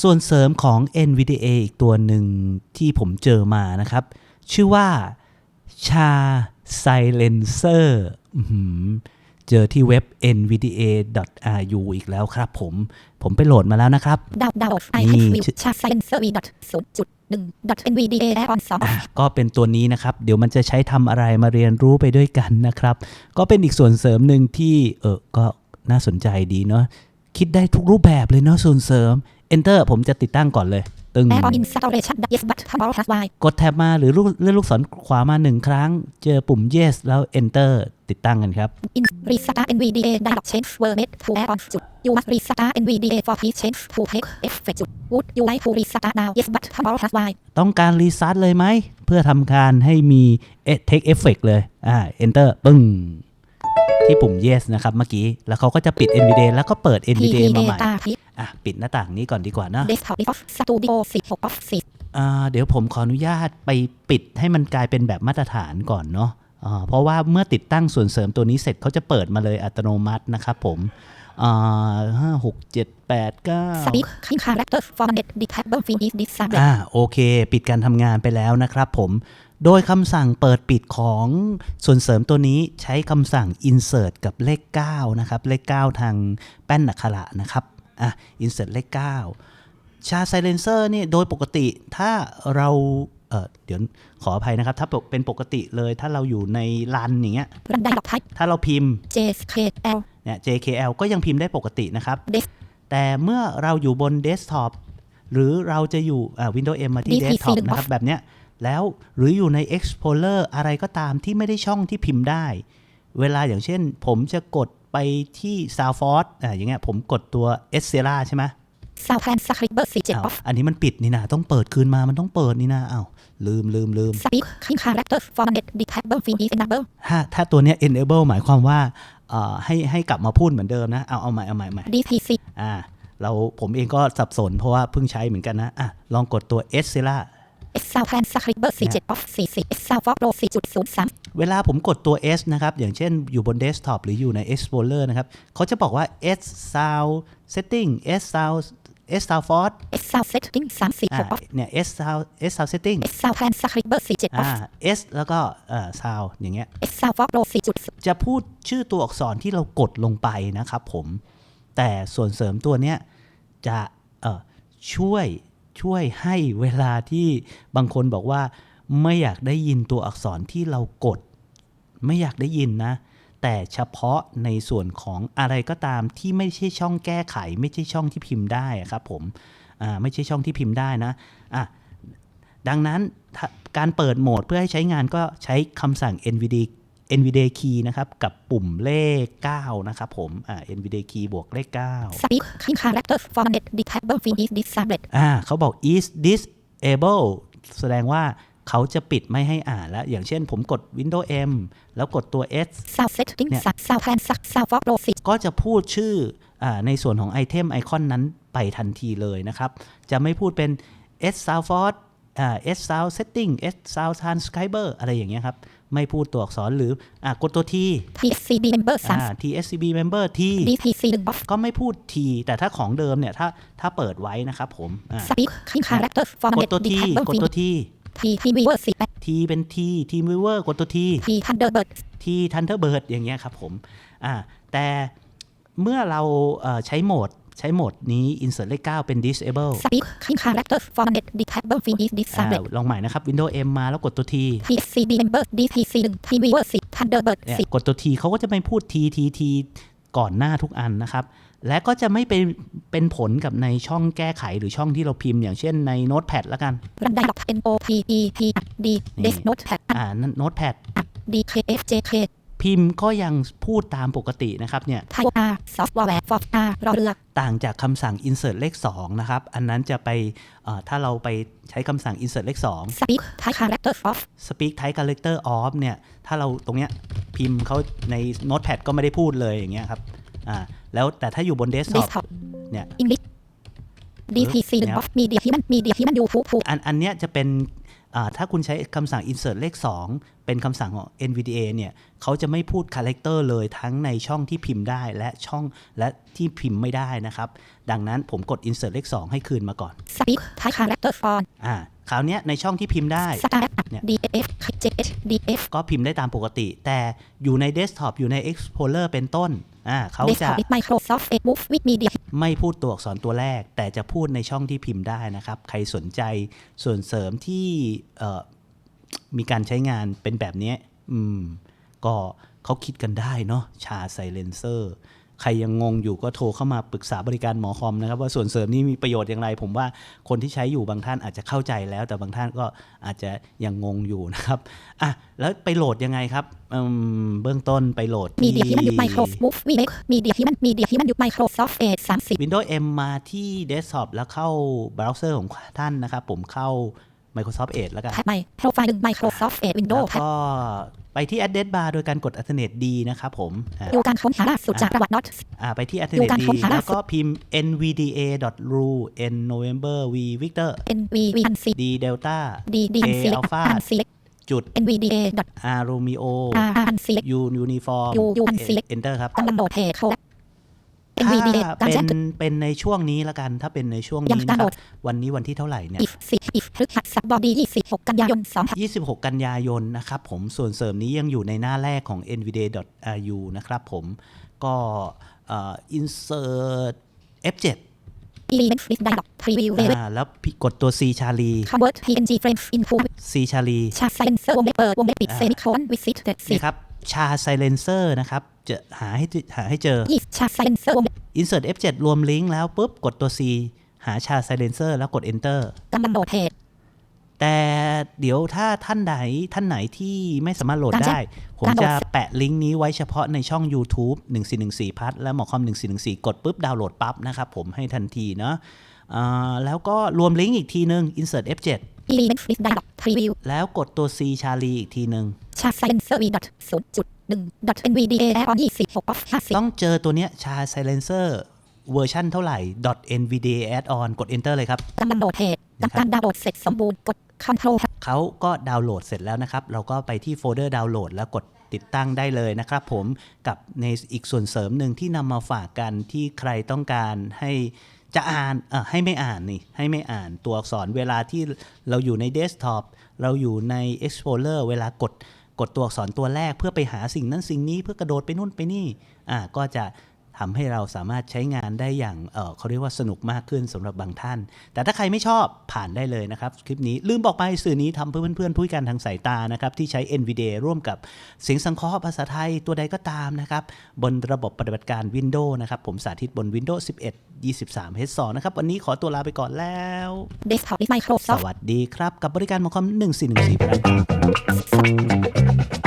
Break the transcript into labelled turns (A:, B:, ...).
A: ส่วนเสริมของ NVDA อีกตัวหนึ่งที่ผมเจอมานะครับ ชื่อว่าชา Silencer อื้อหือเจอที่เว็บ nvda.ru อีกแล้วครับผม ผมไปโหลดมาแล้วนะครับ
B: ดาวดาวไอ
A: นี่
B: แพดวิวชาไซเอนเซอร์วีดอทศูนย์จุดหนึ่งดอทเอ็นวีดีเอแออนสอง
A: อะก็เป็นตัวนี้นะครับ เดี๋ยวมันจะใช้ทำอะไรมาเรียนรู้ไปด้วยกันนะครับ ก็เป็นอีกส่วนเสริมหนึ่งที่เออก็น่าสนใจดีเนาะ คิดได้ทุกรูปแบบเลยเนาะส่วนเสริม Enter ผมจะติดตั้งก่อนเลย ตึง
B: แอร์ออนอินสตอเรชันดับเยสบัตทัมบอลทัสไว
A: กดแท็บมาหรือลูกเลื่อนลูกศรขวามาหนึ่งครั้ง เจอปุ่ม yes แล้ว enter ติดตั้งกันครับ
B: อินรีสตาร์เอ็นวีดีเอไดร็อกเชนเวอร์เมททูแอร์ออนจุดยูมัสรีสตาร์เอ็นวีดีเอฟอร์พีเชนทูเทคเอฟเฟกจุดวูดยูไลทูรีสตาร์นาวเยสบัตทัมบอลทัสไว
A: ต้องการรีซ a ร์ t เลยไหม เพื่อทำการให้มี take effect เลย อ่า enter ปึ้งที่ปุ่ม yes นะครับเมื่อกี้ แล้วเขาก็จะปิด NVDA แล้วก็เปิด
B: พี
A: NVDA
B: พีเด
A: มาใหม่
B: ตาพี
A: อะปิดหน้าต่างนี้ก่อนดีกว่านะ
B: เดสก์ท็อปดีฟอสสตูดิโอสี่หกออฟสี่
A: อ่าเดี๋ยวผมขออนุญาตไปปิดให้มันกลายเป็นแบบมาตรฐานก่อนเนาะอ่าเพราะว่าเมื่อติดตั้งส่วนเสริมตัวนี้เสร็จเขาจะเปิดมาเลยอัตโนมัตินะครับผมอ่าห้าหกเจ็ดแปดเก้า
B: สปีกคิงคาแรคเตอร์ฟอร์เน็ตดิแทบเบิลฟินิสดิสซาเบ
A: อ่าโอเค ปิดการทำงานไปแล้วนะครับผม โดยคำสั่งเปิดปิดของส่วนเสริมตัวนี้ใช้คำสั่ง insert กับเลข 9 นะครับ เลข 9 ทางแป้นอักขระนะครับ อะ insert เลข9ชา silencer นี่โดยปกติถ้าเราเออเดี๋ยวขออภัยนะครับ ถ้าเป็นปกติเลยถ้าเราอยู่ในรันอย่างเงี้ย
B: รันไดร็อกไทป์
A: ถ้าเราพิมพ์
B: เจสเคเอล
A: เนี่ย JKL ก็ยังพิมพ์ได้ปกตินะครับ
B: เดส
A: แต่เมื่อเราอยู่บนเดสก์ท็อปหรือเราจะอยู่อ่า Windows M มาที่
B: DPC
A: เดสก์ท็อป
B: หรือ
A: นะครับ แบบเนี้ยแล้วหรืออยู่ใน Explorer อะไรก็ตามที่ไม่ได้ช่องที่พิมพ์ได้ เวลาอย่างเช่น ผมจะกด ไปที่ Soundforce อ่าอย่างเงี้ยผมกดตัว e s c e l a ใช่ไหม
B: ซาวแพนสคริปเบอร์สี่เจ็ด
A: อ้าว
B: ออฟ
A: อันนี้มันปิดนี่นะต้องเปิดคืนมามันต้องเปิดนี่นะอ้าวลืมลืมลืม
B: สปีกคิงคาแรคเตอร์ฟอร์เน็ตดิแทบเบิลฟินิสเอนเบิล
A: ถ้าถ้าตัวเนี้ย enable หมายความว่าเอ่อให้ให้กลับมาพูดเหมือนเดิมนะ เอาเอาใหม่เอาใหม่เอาใหม่
B: ดีพีซี
A: อ่าเราผมเองก็สับสนเพราะว่าเพิ่งใช้เหมือนกันนะอะลองกดตัว e s c e l a
B: เอส ซาวแพนสคริปเบอร์สี่เจ็ดออฟสี่สี่เอสซาวฟอร์โรสี่จุดศูนย์สาม
A: เวลาผมกดตัว S นะครับ อย่างเช่นอยู่บนเดสก์ท็อปหรืออยู่ใน Explorer นะครับเขาจะบอกว่า S Sound Setting S Sound S Sound Force
B: เอสซาวเซตติ้งสามสี่ห
A: อ่าก
B: ออฟ
A: เนี่ย S Sound S Sound Setting
B: เอสซาวแพนสคริปเบอร์สี่เจ็ดออ
A: อ่า
B: ฟ
A: S แล้วก็เอ่อ Sound อย่างเงี้ย
B: เอสซาวฟอร์โรสี่จุด
A: จะพูดชื่อตัวอักษรที่เรากดลงไปนะครับผม แต่ส่วนเสริมตัวเนี้ยจะเอ่อช่วย ช่วยให้เวลาที่บางคนบอกว่า ไม่อยากได้ยินตัวอักษรที่เรากด ไม่อยากได้ยินนะ แต่เฉพาะในส่วนของอะไรก็ตามที่ไม่ใช่ช่องแก้ไข ไม่ใช่ช่องที่พิมพ์ได้ครับผมไม่ใช่ช่องที่พิมพ์ได้นะะดังนั้นการเปิดโหมดเพื่อให้ใช้งานก็ใช้คำสั่ง NVD NVDA key นะครับกับปุ่มเลข 9 นะครับผมอ่า NVDA key บวกเลข9
B: สปีกคิงคาแรคเตอร์ฟอร์เน็ตดิแทบเบิลฟินิสดิสซาเล
A: อ่าเขาบอก is disable แสดงว่าเขาจะปิดไม่ให้อ่านแล้ว อย่างเช่นผมกด Windows M แล้วกดตัว S
B: ซาวเซตติ้ง
A: เนี่ย
B: ซาวแพนซาวฟอร์โรสี่
A: ก็จะพูดชื่ออาในส่วนของไอเทมไอคอนนั้นไปทันทีเลยนะครับ จะไม่พูดเป็น S Sound Force อ่า S Sound Setting S Sound Transcriber อะไรอย่างเงี้ยครับ ไม่พูดตัวอักษรหรืออ่ากดตัว T
B: ทีซีบีเมมเบอร์สาม
A: อ่า TSCB Member T
B: ดีพีซีหนึ่งออฟ
A: ก็ไม่พูด T แต่ถ้าของเดิมเนี่ย ถ้าถ้าเปิดไว้นะครับผมอ่า
B: สปีกคิงคาแรคเตอร์ฟอร์
A: ก
B: เน็
A: ด
B: ต
A: ตัว
B: ดิ
A: T
B: แทบเบิล
A: กด
B: ฟินิ
A: ตัว
B: ส
A: T
B: ทีทีวีเวอร์สี่แปด
A: T เป็น T Team Viewer กดตัว T
B: ทีทันเดอร์เบิร์ด
A: ที่ Thunderbird อย่างเงี้ยครับผมอ่าแต่เมื่อเราเอ่อใช้โหมด ใช้โหมดนี้ insert เลข 9 เป็น disable
B: สปีกคิงคาแรคเตอร์ฟอร์เน็ตดิแทบเบิลฟินิสดิสซา
A: อ่า
B: เบล
A: ลองใหม่นะครับ Windows M มาแล้วกดตัว T
B: ทีซีบีเมมเบอร์ดีพีซีหนึ่งทีวีเวอร์สี่ทันเดอร์เบิร์ด
A: เนี่ย
B: สี่
A: กดตัว T เขาก็จะไม่พูด T T T ก่อนหน้าทุกอันนะครับ และก็จะไม่เป็นเป็นผลกับในช่องแก้ไขหรือช่องที่เราพิมพ์อย่างเช่นใน Notepad ละกัน
B: รันไดร็อก N O P E T D
A: นี่
B: เดสโนตแพด
A: อ่านั่น Notepad
B: D K F J K
A: พิมพ์ก็ยังพูดตามปกตินะครับเนี่ย
B: ไทโออาร์ซอฟต์แวร์ฟอร์อาร์รอเรือ
A: ต่างจากคำสั่ง insert เลข2นะครับ อันนั้นจะไปเอ่อถ้าเราไปใช้คำสั่ง insert เลข2
B: สปีกไทคาแรคเตอร์ออฟ
A: speak type character off เนี่ย ถ้าเราตรงเนี้ยพิมพ์เขาใน notepad ก็ไม่ได้พูดเลยอย่างเงี้ยครับอ่าแล้วแต่ถ้าอยู่บน
B: เดส
A: desktop
B: ท็อป
A: เนี่ย
B: อังกฤษ D P C หนึ่งออฟมีเดียที่มันมีเดียที่มันยูทูบ
A: อันอันเนี้ยจะเป็นอ่า ถ้าคุณใช้คำสั่ง insert เลข 2 เป็นคำสั่งของ NVDA เนี่ยเขาจะไม่พูด character เลยทั้งในช่องที่พิมพ์ได้และช่องและที่พิมพ์ไม่ได้นะครับ ดังนั้นผมกด insert เลข 2 ให้คืนมาก่อน
B: Speak Thai character font
A: อ่าคราวเนี้ยในช่องที่พิมพ์ได้
B: Start
A: เนี่ย
B: DF JH DF
A: ก็พิมพ์ได้ตามปกติ แต่อยู่ใน desktop อยู่ใน Explorer เป็นต้นอ่าเขาจะ
B: Desktop with Microsoft Edge Move with Media
A: ไม่พูดตัวอักษรตัวแรก แต่จะพูดในช่องที่พิมพ์ได้นะครับ ใครสนใจส่วนเสริมที่เอ่อมีการใช้งานเป็นแบบเนี้ยอืมก็เขาคิดกันได้เนาะชาไซเลนเซอร์ ใครยังงงอยู่ก็โทรเข้ามาปรึกษาบริการหมอคอมนะครับว่าส่วนเสริมนี้มีประโยชน์อย่างไร ผมว่าคนที่ใช้อยู่บางท่านอาจจะเข้าใจแล้ว แต่บางท่านก็อาจจะยังงงอยู่นะครับอะแล้วไปโหลดยังไงครับอืมเบื้องต้นไปโหลดที่
B: Media Human with Microsoft Move with Media Human Media Human with Microsoft Edge 30
A: Windows M มาที่ Desktop แล้วเข้าเบราว์เซอร์ของท่านนะครับผมเข้า Microsoft Edge แล้วกัน
B: แท็บใหม่ Profile 1 Microsoft Edge
A: แล้ว
B: Windows แท็บ
A: ก็ไปที่ Address Bar โดยการกด Alternate D นะครับผมอ่า
B: ดูการค้นหาล่าสุดจากประวัติ Not
A: อ่าไปที่
B: ดู
A: Alternate
B: การ
A: D
B: ค้นหา
A: แล้วก็พิมพ์ nvda.ru n November v Victor
B: NV V N C
A: d Delta
B: D D
A: A
B: N Select
A: Alpha
B: N Select
A: จุด
B: NVDA dot
A: R Romeo
B: R N Select
A: U Uniform
B: U U Unselect
A: Enter ครับ
B: กำลังโหลดเพจโค้ด
A: ถ้า
B: NVDA การ
A: เป็
B: แจ้
A: น
B: งเตือน
A: เป็นในช่วงนี้ละกันถ้าเป็นในช่วง
B: ยัง
A: นี้นะครับ
B: ดาวน์โหลด
A: วันนี้วันที่เท่าไหร่เนี่ย
B: if 10 if พฤหัสบดี26 กันยายน2
A: 26 กันยายนนะครับผมส่วนเสริมนี้ยังอยู่ในหน้าแรกของ nvda.ru นะครับผมก็เอ่อ insert F7
B: Element List Dialog Preview Level
A: อ่าแล้วพี่กดตัว C ชาลี
B: Convert PNG Frame into
A: C ชาลี
B: Chart Silencer วงเล็บเปิดวงเล็บปิด Semicolon Visit เด็ดสิ
A: นี่ครับชา silencer นะครับ จะหาให้หาให้เจอ
B: ยี่ Chart Silencer วงเล็บ
A: insert F7 รวมลิงก์แล้วปุ๊บ กดตัว C หาชา silencer แล้วกด enter
B: กำลังโหลดเพจ
A: แต่เดี๋ยวถ้าท่านใดท่านไหนที่ไม่สามารถโหลด
B: การแจ้ง
A: ได้ ผม
B: การโหลด
A: จะแปะลิงก์นี้ไว้เฉพาะในช่อง YouTube 1414 พัทและหมอคอม 1414 กดปุ๊บดาวน์โหลดปั๊บนะครับผมให้ทันทีเนาะอ่าแล้วก็รวมลิงก์อีกทีนึง insert F7
B: Element List Dialog Preview
A: แล้วกดตัว C ชาลีอีกทีนึง
B: Chart Silencer V dot 0.1 dot NVDA Add-on 26 of 50
A: ต้องเจอตัวเนี้ยชา silencer เวอร์ชันเท่าไหร่ .nvda add-on กด enter เลยครับ
B: กำลังโหลดเพจกับการดาวน์โหลดเสร็จสมบูรณ์กด Control
A: เขาก็ดาวน์โหลดเสร็จแล้วนะครับ เราก็ไปที่โฟลเดอร์ดาวน์โหลดแล้วกดติดตั้งได้เลยนะครับผมกับในอีกส่วนเสริมหนึ่งที่นำมาฝากกันที่ใครต้องการให้จะอ่านเออให้ไม่อ่านนี่ให้ไม่อ่านตัวอักษรเวลาที่เราอยู่ในเดสก์ท็อปเราอยู่ใน Explorer เวลากดกดตัวอักษรตัวแรกเพื่อไปหาสิ่งนั้นสิ่งนี้เพื่อกระโดดไปนู่นไปนี่อ่าก็จะ ทำให้เราสามารถใช้งานได้อย่างเออเขาเรียกว่าสนุกมากขึ้นสำหรับบางท่าน แต่ถ้าใครไม่ชอบผ่านได้เลยนะครับ คลิปนี้ลืมบอกไปสื่อนี้ทำเพื่อเพื่อนๆผู้พิการทางสายตานะครับที่ใช้ NVDA ร่วมกับเสียงสังเคราะห์ภาษาไทยตัวใดก็ตามนะครับบนระบบปฏิบัติการ Windows นะครับผมสาธิตบน Windows 11 23 H2 นะครับ วันนี้ขอตัวลาไปก่อนแล้ว
B: Desktop with
A: ส
B: Microsoft
A: วัสดีครับ กับบริการหมอคอม 1414ครับ